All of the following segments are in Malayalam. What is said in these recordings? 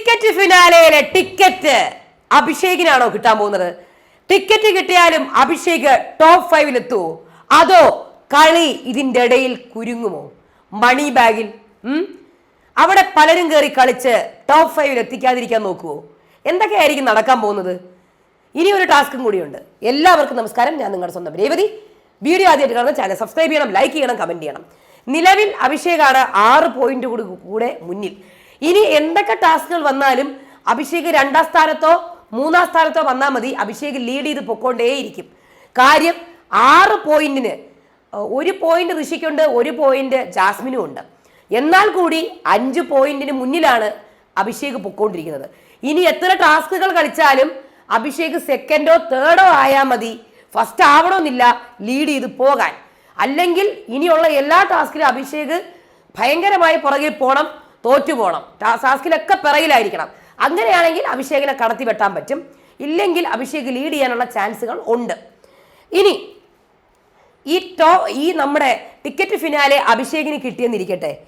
ടിക്കറ്റ് ഫിനാലയിലെ ടിക്കറ്റ് അഭിഷേകിനാണോ കിട്ടാൻ പോകുന്നത്? ടിക്കറ്റ് കിട്ടിയാലും അഭിഷേക് ടോപ്പ് ഫൈവിൽ എത്തുമോ അതോ കളി ഇതിന്റെ ഇടയിൽ കുരുങ്ങുമോ? മണി ബാഗിൽ അവിടെ പലരും കയറി കളിച്ച് ടോപ്പ് ഫൈവിൽ എത്തിക്കാതിരിക്കാൻ നോക്കുമോ എന്തൊക്കെയായിരിക്കും നടക്കാൻ പോകുന്നത്? ഇനി ഒരു ടാസ്കും കൂടിയുണ്ട്. എല്ലാവർക്കും നമസ്കാരം. ഞാൻ നിങ്ങളുടെ സ്വന്തം രേവതി. വീഡിയോ ആദ്യമായിട്ട് കാണുന്ന ചാനൽ സബ്സ്ക്രൈബ് ചെയ്യണം ലൈക്ക് ചെയ്യണം കമന്റ് ചെയ്യണം. നിലവിൽ അഭിഷേകാണ് ആറ് പോയിന്റ് കൂടി കൂടെ മുന്നിൽ. ഇനി എന്തൊക്കെ ടാസ്കുകൾ വന്നാലും അഭിഷേക് രണ്ടാം സ്ഥാനത്തോ മൂന്നാം സ്ഥാനത്തോ വന്നാൽ മതി. അഭിഷേക് ലീഡ് ചെയ്ത് പൊക്കോണ്ടേയിരിക്കും കാര്യം ആറ് പോയിന്റിന് ഒരു പോയിന്റ് ഋഷിക്കുണ്ട് ഒരു പോയിന്റ് ജാസ്മിനും ഉണ്ട്. എന്നാൽ കൂടി അഞ്ച് പോയിന്റിന് മുന്നിലാണ് അഭിഷേക് പൊക്കോണ്ടിരിക്കുന്നത് ഇനി എത്ര ടാസ്കുകൾ കളിച്ചാലും അഭിഷേക് സെക്കൻഡോ തേർഡോ ആയാൽ മതി. ഫസ്റ്റ് ആവണമെന്നില്ല ലീഡ് ചെയ്ത് പോകാൻ. അല്ലെങ്കിൽ ഇനിയുള്ള എല്ലാ ടാസ്കിലും അഭിഷേക് ഭയങ്കരമായി പുറകിൽ പോകണം തോറ്റു പോകണം ടാസ്കിലൊക്കെ പിറയിലായിരിക്കണം അങ്ങനെയാണെങ്കിൽ അഭിഷേകിനെ കടത്തി വെട്ടാൻ പറ്റും. ഇല്ലെങ്കിൽ അഭിഷേക് ലീഡ് ചെയ്യാനുള്ള ചാൻസുകൾ ഉണ്ട്. ഇനി ഈ ടോ ഈ നമ്മുടെ ടിക്കറ്റ് ഫിനാലെ അഭിഷേകിന് കിട്ടിയെന്നിരിക്കട്ടെ.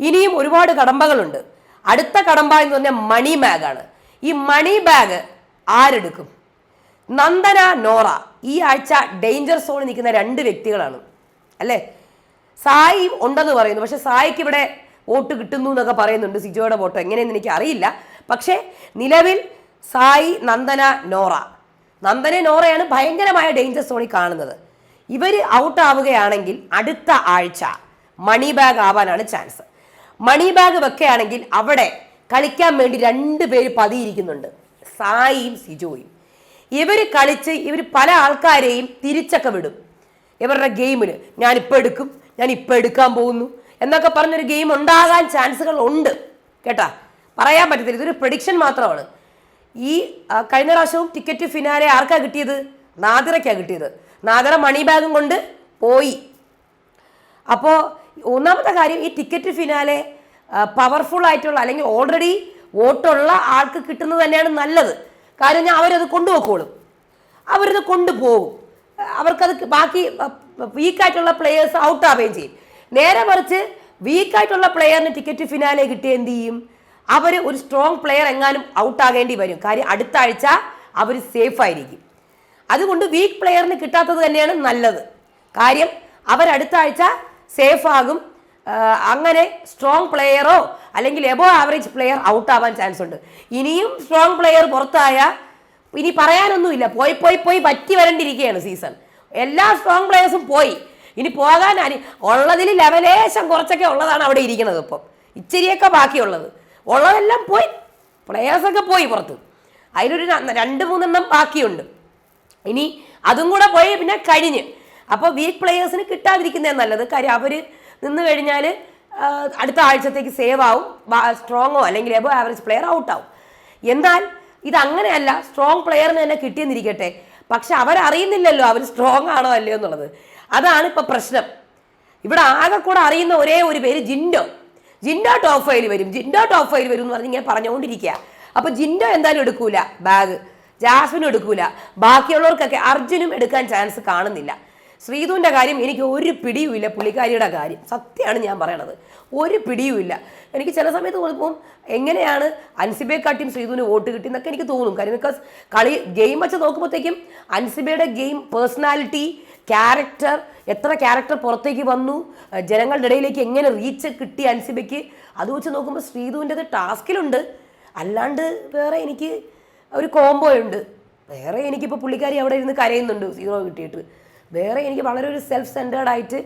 ഇനിയും ഒരുപാട് കടമ്പകളുണ്ട്. അടുത്ത കടമ്പ എന്ന് പറഞ്ഞാൽ മണി ബാഗാണ് ഈ മണി ബാഗ് ആരെടുക്കും? നന്ദന നോറ. ഈ ആഴ്ച ഡേഞ്ചർ സോണിൽ നിൽക്കുന്ന രണ്ട് വ്യക്തികളാണ്. അല്ലേ? സായി ഉണ്ടെന്ന് പറയുന്നു. പക്ഷെ സായിക്ക് ഇവിടെ വോട്ട് കിട്ടുന്നു എന്നൊക്കെ പറയുന്നുണ്ട് സിജോയുടെ വോട്ട്. എങ്ങനെയെന്ന് എനിക്ക് അറിയില്ല പക്ഷേ നിലവിൽ സായി നന്ദന നോറ. നന്ദന നോറയാണ് ഭയങ്കരമായ ഡേഞ്ചർ സോണിൽ കാണുന്നത്. ഇവർ ഔട്ട് ആവുകയാണെങ്കിൽ അടുത്ത ആഴ്ച മണി ബാഗ് ആവാനാണ് ചാൻസ് മണി ബാഗ് വെക്കുകയാണെങ്കിൽ അവിടെ കളിക്കാൻ വേണ്ടി രണ്ട് പേര് പതിയിരിക്കുന്നുണ്ട്. സായിയും സിജോയും. ഇവർ കളിച്ച് ഇവർ പല ആൾക്കാരെയും തിരിച്ചൊക്കെ വിടും. ഇവരുടെ ഗെയിമിൽ ഞാൻ എടുക്കും ഞാൻ ഇപ്പം എടുക്കാൻ പോകുന്നു. എന്നൊക്കെ പറഞ്ഞൊരു ഗെയിം ഉണ്ടാകാൻ ചാൻസുകൾ ഉണ്ട്. കേട്ടാ? പറയാൻ പറ്റത്തില്ല. ഇതൊരു പ്രഡിക്ഷൻ മാത്രമാണ്. ഈ കഴിഞ്ഞ പ്രാവശ്യവും ടിക്കറ്റ് ഫിനാലെ ആർക്കാ കിട്ടിയത്? നാദിറയ്ക്കാണ് കിട്ടിയത്. നാദിറ മണി ബാഗും കൊണ്ട് പോയി. അപ്പോൾ ഒന്നാമത്തെ കാര്യം ഈ ടിക്കറ്റ് ഫിനാലെ പവർഫുൾ ആയിട്ടുള്ള അല്ലെങ്കിൽ ഓൾറെഡി വോട്ടുള്ള ആൾക്ക് കിട്ടുന്നത് തന്നെയാണ് നല്ലത്. കാര്യം ഞാൻ അവരത് കൊണ്ടുപോക്കോളും. അവരത് കൊണ്ടുപോകും. അവർക്കത് ബാക്കി വീക്കായിട്ടുള്ള പ്ലെയേഴ്സ് ഔട്ട് ആവുകയും ചെയ്യും. നേരെ മറിച്ച് വീക്കായിട്ടുള്ള പ്ലെയറിന് ടിക്കറ്റ് ഫിനാലെ കിട്ടിയ എന്ത് ചെയ്യും? അവർ ഒരു സ്ട്രോങ് പ്ലെയർ എങ്ങാനും ഔട്ട് ആകേണ്ടി വരും. കാര്യം അടുത്ത ആഴ്ച അവർ സേഫ് ആയിരിക്കും. അതുകൊണ്ട് വീക്ക് പ്ലെയറിന് കിട്ടാത്തത് തന്നെയാണ് നല്ലത്. കാര്യം അവരടുത്ത ആഴ്ച സേഫ് ആകും. അങ്ങനെ സ്ട്രോങ് പ്ലെയറോ അല്ലെങ്കിൽ എബോ ആവറേജ് പ്ലെയർ ഔട്ട് ആവാൻ ചാൻസ് ഉണ്ട്. ഇനിയും സ്ട്രോങ് പ്ലെയർ പുറത്തായ ഇനി പറയാനൊന്നുമില്ല. പോയി പോയി പോയി പറ്റി വരണ്ടിരിക്കുകയാണ് സീസൺ എല്ലാ സ്ട്രോങ് പ്ലെയേഴ്സും പോയി. ഇനി പോകാൻ അനി ഉള്ളതിൽ ലെവലേശം കുറച്ചൊക്കെ ഉള്ളതാണ് അവിടെ ഇരിക്കുന്നത് ഇപ്പം. ഇച്ചിരിയൊക്കെ ബാക്കിയുള്ളത്. ഉള്ളതെല്ലാം പോയി. പ്ലെയേഴ്സൊക്കെ പോയി പുറത്ത്. അതിലൊരു രണ്ട് മൂന്നെണ്ണം ബാക്കിയുണ്ട്. ഇനി അതും കൂടെ പോയി പിന്നെ കഴിഞ്ഞ്. അപ്പോൾ വീക്ക് പ്ലെയേഴ്സിന് കിട്ടാതിരിക്കുന്നേ നല്ലത്. കാര്യം അവർ നിന്ന് കഴിഞ്ഞാൽ അടുത്ത ആഴ്ചത്തേക്ക് സേവ് ആവും. സ്ട്രോങ്ങോ അല്ലെങ്കിൽ എബോ ആവറേജ് പ്ലെയർ ഔട്ട് ആവും. എന്നാൽ ഇത് അങ്ങനെയല്ല സ്ട്രോങ് പ്ലെയറിന് തന്നെ കിട്ടിയെന്നിരിക്കട്ടെ. പക്ഷെ അവരറിയുന്നില്ലല്ലോ അവർ സ്ട്രോങ് ആണോ അല്ലയോ എന്നുള്ളത്. അതാണ് ഇപ്പൊ പ്രശ്നം. ഇവിടെ ആകെ കൂടെ അറിയുന്ന ഒരേ ഒരു പേര് ജിൻഡോ. ജിൻഡോ ടോപ്പ് ഫൈൽ വരും. ജിൻഡോ ടോപ്പ് ഫൈൽ വരും എന്ന് പറഞ്ഞ് ഇങ്ങനെ പറഞ്ഞുകൊണ്ടിരിക്കുക അപ്പൊ ജിൻഡോ എന്തായാലും എടുക്കൂല ബാഗ്. ജാസ്മിനും എടുക്കൂല. ബാക്കിയുള്ളവർക്കൊക്കെ അർജുനും എടുക്കാൻ ചാൻസ് കാണുന്നില്ല. ശ്രീധുവിന്റെ കാര്യം എനിക്ക് ഒരു പിടിയുമില്ല പുള്ളിക്കാരിയുടെ കാര്യം. സത്യമാണ് ഞാൻ പറയണത്. ഒരു പിടിയുമില്ല. എനിക്ക് ചില സമയത്ത് തോന്നിപ്പോൾ എങ്ങനെയാണ് അൻസിബയെക്കാട്ടിയും ശ്രീധുവിന് വോട്ട് കിട്ടി എന്നൊക്കെ എനിക്ക് തോന്നും. കാര്യം ബിക്കോസ് കളി ഗെയിം വെച്ച് നോക്കുമ്പോഴത്തേക്കും അൻസിബയുടെ ഗെയിം പേഴ്സണാലിറ്റി ക്യാരക്ടർ എത്ര ക്യാരക്ടർ പുറത്തേക്ക് വന്നു ജനങ്ങളുടെ ഇടയിലേക്ക് എങ്ങനെ റീച്ച് കിട്ടി അൻസിബയ്ക്ക്? അത് വെച്ച് നോക്കുമ്പോൾ ശ്രീധുവിന്റെത് ടാസ്കിലുണ്ട്. അല്ലാണ്ട് വേറെ എനിക്ക് ഒരു കോംബോ ഉണ്ട് വേറെ എനിക്കിപ്പോൾ പുള്ളിക്കാരി അവിടെ ഇരുന്ന് കരയുന്നുണ്ട് സീറോ കിട്ടിയിട്ട്. വേറെ എനിക്ക് വളരെ ഒരു സെൽഫ് സെന്റേർഡ് ആയിട്ട്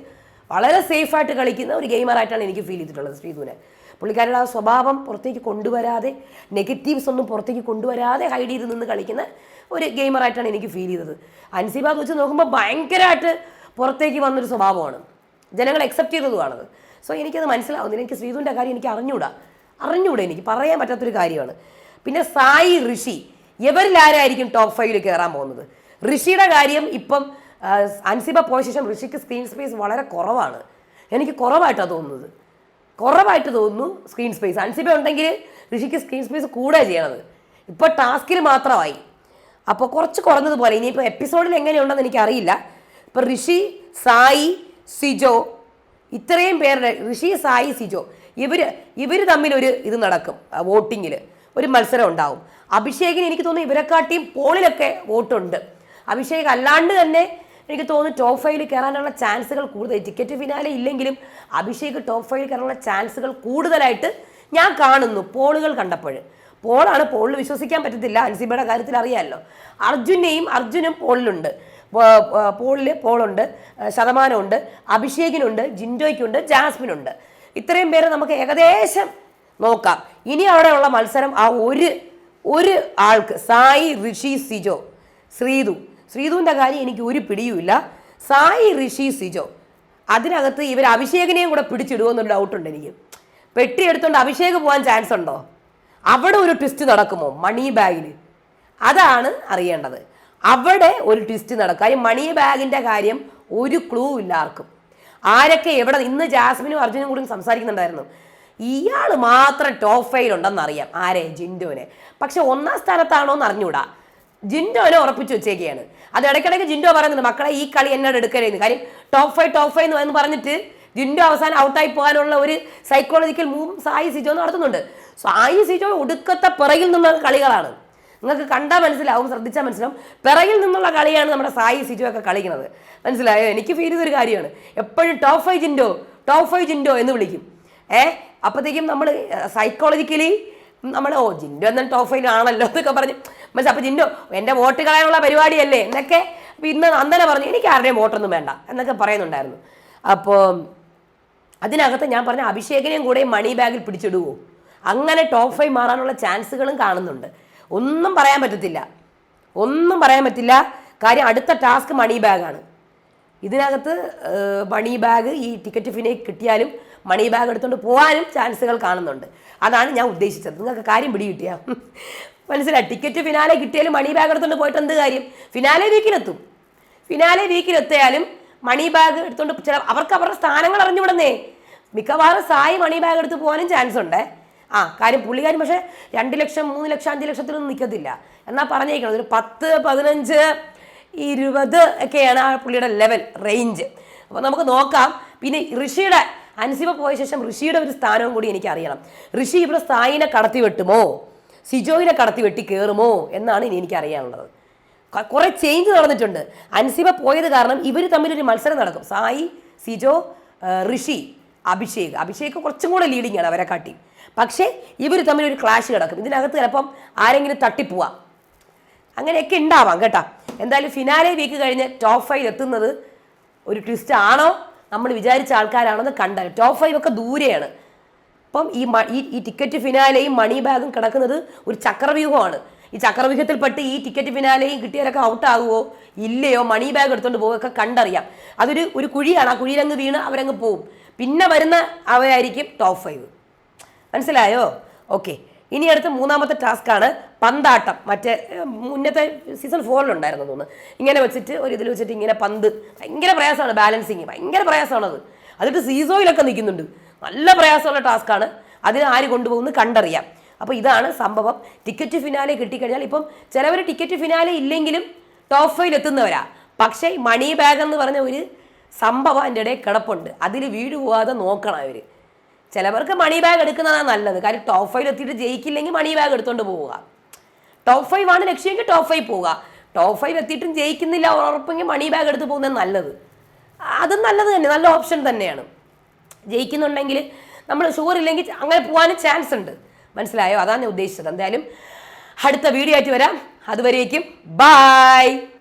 വളരെ സേഫായിട്ട് കളിക്കുന്ന ഒരു ഗെയിമറായിട്ടാണ് എനിക്ക് ഫീൽ ചെയ്തിട്ടുള്ളത് ശ്രീധുവിനെ. പുള്ളിക്കാരുടെ ആ സ്വഭാവം പുറത്തേക്ക് കൊണ്ടുവരാതെ നെഗറ്റീവ്സ് ഒന്നും പുറത്തേക്ക് കൊണ്ടുവരാതെ ഹൈഡ് ചെയ്ത് നിന്ന് കളിക്കുന്ന ഒരു ഗെയിമറായിട്ടാണ് എനിക്ക് ഫീൽ ചെയ്തത്. അൻസിബാദ് വെച്ച് നോക്കുമ്പോൾ ഭയങ്കരമായിട്ട് പുറത്തേക്ക് വന്നൊരു സ്വഭാവമാണ്. ജനങ്ങൾ അക്സെപ്റ്റ് ചെയ്തതുമാണത് സോ എനിക്കത് മനസ്സിലാവുന്നില്ല. എനിക്ക് ശ്രീധുവിന്റെ കാര്യം എനിക്ക് അറിഞ്ഞൂടാ. അറിഞ്ഞൂടാ എനിക്ക്. പറയാൻ പറ്റാത്തൊരു കാര്യമാണ്. പിന്നെ സായി ഋഷി ഇവരിൽ ആരായിരിക്കും ടോപ്പ് ഫൈവിൽ കയറാൻ പോകുന്നത്? ഋഷിയുടെ കാര്യം ഇപ്പം അൻസിബ പോയ ശേഷം ഋഷിക്ക് സ്ക്രീൻ സ്പേസ് വളരെ കുറവാണ്. എനിക്ക് കുറവായിട്ടാണ് തോന്നുന്നത്. കുറവായിട്ട് തോന്നുന്നു സ്ക്രീൻ സ്പേസ് അൻസിബ ഉണ്ടെങ്കിൽ ഋഷിക്ക് സ്ക്രീൻ സ്പേസ് കൂടെ ചെയ്യണത്. ഇപ്പോൾ ടാസ്കിൽ മാത്രമായി. അപ്പോൾ കുറച്ച് കുറഞ്ഞതുപോലെ ഇനിയിപ്പോൾ എപ്പിസോഡിൽ എങ്ങനെയുണ്ടെന്ന് എനിക്കറിയില്ല. ഇപ്പോൾ ഋഷി സായി സിജോ ഇത്രയും പേരുടെ ഋഷി സായി സിജോ ഇവർ ഇവർ തമ്മിലൊരു ഇത് നടക്കും വോട്ടിങ്ങിൽ. ഒരു മത്സരം ഉണ്ടാവും. അഭിഷേകിന് എനിക്ക് തോന്നുന്നു ഇവരെക്കാട്ടിയും പോളിലൊക്കെ വോട്ടുണ്ട്. അഭിഷേക് അല്ലാണ്ട് തന്നെ എനിക്ക് തോന്നുന്നു ടോപ്പ് ഫൈവിൽ കയറാനുള്ള ചാൻസുകൾ കൂടുതൽ. ടിക്കറ്റ് ഫിനാലെ ഇല്ലെങ്കിലും അഭിഷേക് ടോപ്പ് ഫൈവിൽ കയറാനുള്ള ചാൻസുകൾ കൂടുതലായിട്ട് ഞാൻ കാണുന്നു പോളുകൾ കണ്ടപ്പോൾ പോളാണ് പോളിൽ വിശ്വസിക്കാൻ പറ്റത്തില്ല. അൻസിബയുടെ കാര്യത്തിൽ അറിയാമല്ലോ അർജുനെയും അർജുനും പോളിലുണ്ട്. പോളിൽ പോളുണ്ട് ശതമാനമുണ്ട്. അഭിഷേകിനുണ്ട് ജിൻഡോയ്ക്കുണ്ട് ജാസ്മിനുണ്ട്. ഇത്രയും പേര് നമുക്ക് ഏകദേശം നോക്കാം. ഇനി അവിടെയുള്ള മത്സരം ആ ഒരു ഒരു ആൾക്ക് സായി ഋഷി സിജോ ശ്രീതു ശ്രീതുവിന്റെ കാര്യം എനിക്ക് ഒരു പിടിയുമില്ല. സായി ഋഷി സിജോ. അതിനകത്ത് ഇവർ അഭിഷേകനെയും കൂടെ പിടിച്ചിടുമെന്നൊരു ഡൗട്ടുണ്ട് എനിക്ക്. പെട്ടി എടുത്തുകൊണ്ട് അഭിഷേക് പോകാൻ ചാൻസ് ഉണ്ടോ? അവിടെ ഒരു ട്വിസ്റ്റ് നടക്കുമോ? മണി ബാഗിൽ അതാണ് അറിയേണ്ടത്. അവിടെ ഒരു ട്വിസ്റ്റ് നടക്കും. ഈ മണി ബാഗിന്റെ കാര്യം ഒരു ക്ലൂ ഇല്ല ആർക്കും. ആരൊക്കെ എവിടെ ഇന്ന് ജാസ്മിനും അർജുനും കൂടി സംസാരിക്കുന്നുണ്ടായിരുന്നു. ഇയാൾ മാത്രം ടോപ്പ് അറിയാം. ആരെ? ജിൻഡുവിനെ. പക്ഷെ ഒന്നാം സ്ഥാനത്താണോ എന്ന് അറിഞ്ഞൂടാ. ജിൻഡോനെ ഉറപ്പിച്ചു വെച്ചേക്കുകയാണ് അത് ഇടയ്ക്കിടയ്ക്ക് ജിൻഡോ പറയുന്നുണ്ട് മക്കളെ ഈ കളി എന്നോട് എടുക്കരുതെന്ന്. കാര്യം ടോപ്പ് ഫൈവ് ടോപ്പ് ഫൈവ് എന്ന് പറഞ്ഞിട്ട് ജിൻഡോ അവസാനം ഔട്ടായി പോകാനുള്ള ഒരു സൈക്കോളജിക്കൽ മൂവ് സായി സിജോ നടത്തുന്നുണ്ട്. സായി സിജോ ഒടുക്കത്തെ പിറകിൽ നിന്നുള്ള കളികളാണ്. നിങ്ങൾക്ക് കണ്ടാൽ മനസ്സിലാവും ശ്രദ്ധിച്ചാൽ മനസ്സിലാവും. പിറകിൽ നിന്നുള്ള കളിയാണ് നമ്മുടെ സായി സിജോ ഒക്കെ കളിക്കുന്നത്. മനസ്സിലായോ? എനിക്ക് ഫീൽ ചെയ്തൊരു കാര്യമാണ്. എപ്പോഴും top five Jinto top five Jinto എന്ന് വിളിക്കും. ഏ? അപ്പോഴത്തേക്കും നമ്മൾ സൈക്കോളജിക്കലി നമ്മൾ ഓ ജിൻഡോ എന്നാൽ ആണല്ലോ എന്നൊക്കെ പറഞ്ഞു. മനസ്സിൽ അപ്പോൾ ജിൻഡോ എന്റെ വോട്ട് കളയാനുള്ള പരിപാടിയല്ലേ എന്നൊക്കെ അപ്പോൾ ഇന്ന് നന്ദന പറഞ്ഞു എനിക്ക് ആരുടെയും വോട്ടൊന്നും വേണ്ട എന്നൊക്കെ പറയുന്നുണ്ടായിരുന്നു. അപ്പോൾ അതിനകത്ത് ഞാൻ പറഞ്ഞ അഭിഷേകിനെയും കൂടെ മണി ബാഗിൽ പിടിച്ചിടുവോ? അങ്ങനെ ടോപ്പ് മാറാനുള്ള ചാൻസുകളും കാണുന്നുണ്ട്. ഒന്നും പറയാൻ പറ്റത്തില്ല. ഒന്നും പറയാൻ പറ്റില്ല. കാര്യം അടുത്ത ടാസ്ക് മണി ബാഗാണ് ഇതിനകത്ത് മണി ബാഗ് ഈ ടിക്കറ്റ് ഫിനെ കിട്ടിയാലും മണി ബാഗ് എടുത്തുകൊണ്ട് പോകാനും ചാൻസുകൾ കാണുന്നുണ്ട്. അതാണ് ഞാൻ ഉദ്ദേശിച്ചത്. നിങ്ങൾക്ക് കാര്യം പിടി കിട്ടിയ മനസ്സിലായി ടിക്കറ്റ് ഫിനാലെ കിട്ടിയാലും മണി ബാഗ് എടുത്തുകൊണ്ട് പോയിട്ട് എന്ത് കാര്യം? ഫിനാലെ വീക്കിലെത്തും ഫിനാലെ വീക്കിലെത്തിയാലും മണി ബാഗ് എടുത്തുകൊണ്ട് ചില അവർക്ക് അവരുടെ സ്ഥാനങ്ങൾ അറിഞ്ഞുവിടുന്നേ മിക്കവാറും സായി മണി ബാഗ് എടുത്ത് പോകാനും ചാൻസ് ഉണ്ട്. ആ കാര്യം പുള്ളിക്കാരും പക്ഷേ രണ്ട് ലക്ഷം മൂന്ന് ലക്ഷം അഞ്ച് ലക്ഷത്തിലൊന്നും നിൽക്കത്തില്ല എന്നാൽ പറഞ്ഞേക്കണം ഒരു പത്ത് പതിനഞ്ച് ഇരുപത് ഒക്കെയാണ് ആ പുള്ളിയുടെ ലെവൽ റേഞ്ച് അപ്പോൾ നമുക്ക് നോക്കാം. പിന്നെ ഋഷിയുടെ അൻസിബ പോയ ശേഷം ഋഷിയുടെ ഒരു സ്ഥാനവും കൂടി എനിക്ക് അറിയണം ഋഷി ഇവിടെ സായിനെ കടത്തി വെട്ടുമോ? സിജോയിനെ കടത്തി വെട്ടി കയറുമോ എന്നാണ് ഇനി എനിക്ക് അറിയാനുള്ളത് കുറേ ചേഞ്ച് നടന്നിട്ടുണ്ട്. അൻസിബ പോയത് കാരണം ഇവർ തമ്മിലൊരു മത്സരം നടക്കും. സായി സിജോ ഋഷി അഭിഷേക്. അഭിഷേക് കുറച്ചും കൂടെ ലീഡിംഗ് ആണ് അവരെ കാട്ടി. പക്ഷേ ഇവർ തമ്മിൽ ഒരു ക്ലാഷ് കിടക്കും ഇതിനകത്ത് ചിലപ്പം ആരെങ്കിലും തട്ടിപ്പോവാം. അങ്ങനെയൊക്കെ ഉണ്ടാവാം കേട്ടോ. എന്തായാലും ഫിനാലെ വീക്ക് കഴിഞ്ഞ് ടോപ്പ് ഫൈവ് എത്തുന്നത് ഒരു ട്വിസ്റ്റ് ആണോ? നമ്മൾ വിചാരിച്ച ആൾക്കാരാണെന്ന് കണ്ടാൽ ടോപ്പ് ഫൈവ് ഒക്കെ ദൂരെയാണ്. അപ്പം ഈ ഈ ടിക്കറ്റ് ഫിനാലെയും മണി ബാഗും കിടക്കുന്നത് ഒരു ചക്രവ്യൂഹമാണ്. ഈ ചക്രവ്യൂഹത്തിൽപ്പെട്ട് ഈ ടിക്കറ്റ് ഫിനാലെയും കിട്ടിയവരൊക്കെ ഔട്ടാകുമോ ഇല്ലയോ? മണി ബാഗ് എടുത്തുകൊണ്ട് പോകുമൊക്കെ കണ്ടറിയാം. അതൊരു ഒരു കുഴിയാണ്. ആ കുഴിയിലങ്ങ് വീണ് അവരങ്ങ് പോവും. പിന്നെ വരുന്ന അവയായിരിക്കും ടോപ്പ് ഫൈവ് മനസ്സിലായോ? ഓക്കെ ഇനി അടുത്ത മൂന്നാമത്തെ ടാസ്ക്കാണ് പന്താട്ടം. മറ്റേ മുന്നത്തെ സീസൺ ഫോറിലുണ്ടായിരുന്നു തോന്നുന്നു. ഇങ്ങനെ വെച്ചിട്ട് ഒരു ഇതിൽ വെച്ചിട്ട് ഇങ്ങനെ പന്ത്. ഭയങ്കര പ്രയാസമാണ് ബാലൻസിങ് ഭയങ്കര പ്രയാസമാണ് അത് അതിട്ട് സീസോയിലൊക്കെ നിൽക്കുന്നുണ്ട്. നല്ല പ്രയാസമുള്ള ടാസ്ക്കാണ് അതിന് ആര് കൊണ്ടുപോകുന്നു കണ്ടറിയാം. അപ്പോൾ ഇതാണ് സംഭവം. ടിക്കറ്റ് ഫിനാലെ കിട്ടിക്കഴിഞ്ഞാൽ ഇപ്പം ചിലവർ ടിക്കറ്റ് ഫിനാലെ ഇല്ലെങ്കിലും ടോപ്പ് ഫൈവിൽ എത്തുന്നവരാ. പക്ഷേ മണി ബാഗ് എന്ന് പറഞ്ഞ ഒരു സംഭവം അതിന്റെ ഇടയിൽ കിടപ്പുണ്ട്. അതിൽ വീട് പോവാതെ നോക്കണം അവർ ചിലവർക്ക് മണി ബാഗ് എടുക്കുന്നതാണ് നല്ലത്. കാര്യം ടോപ്പ് ഫൈവിൽ എത്തിയിട്ട് ജയിക്കില്ലെങ്കിൽ മണി ബാഗ് എടുത്തുകൊണ്ട് പോവുക. ടോപ്പ് ഫൈവ് ആണ് ലക്ഷ്യമെങ്കിൽ ടോപ്പ് ഫൈവ് പോവുക. ടോപ്പ് ഫൈവ് എത്തിയിട്ടും ജയിക്കുന്നില്ല ഉറപ്പെങ്കിൽ മണി ബാഗ് എടുത്ത് പോകുന്നത് നല്ലത്. അത് നല്ലത് തന്നെ നല്ല ഓപ്ഷൻ തന്നെയാണ്. ജയിക്കുന്നുണ്ടെങ്കിൽ നമ്മൾ ഷുഗർ ഇല്ലെങ്കിൽ അങ്ങനെ പോകാനും ചാൻസ് ഉണ്ട്. മനസ്സിലായോ? അതാണ് ഞാൻ ഉദ്ദേശിച്ചത്. എന്തായാലും അടുത്ത വീഡിയോ ആയിട്ട് വരാം. അതുവരേക്കും ബായ്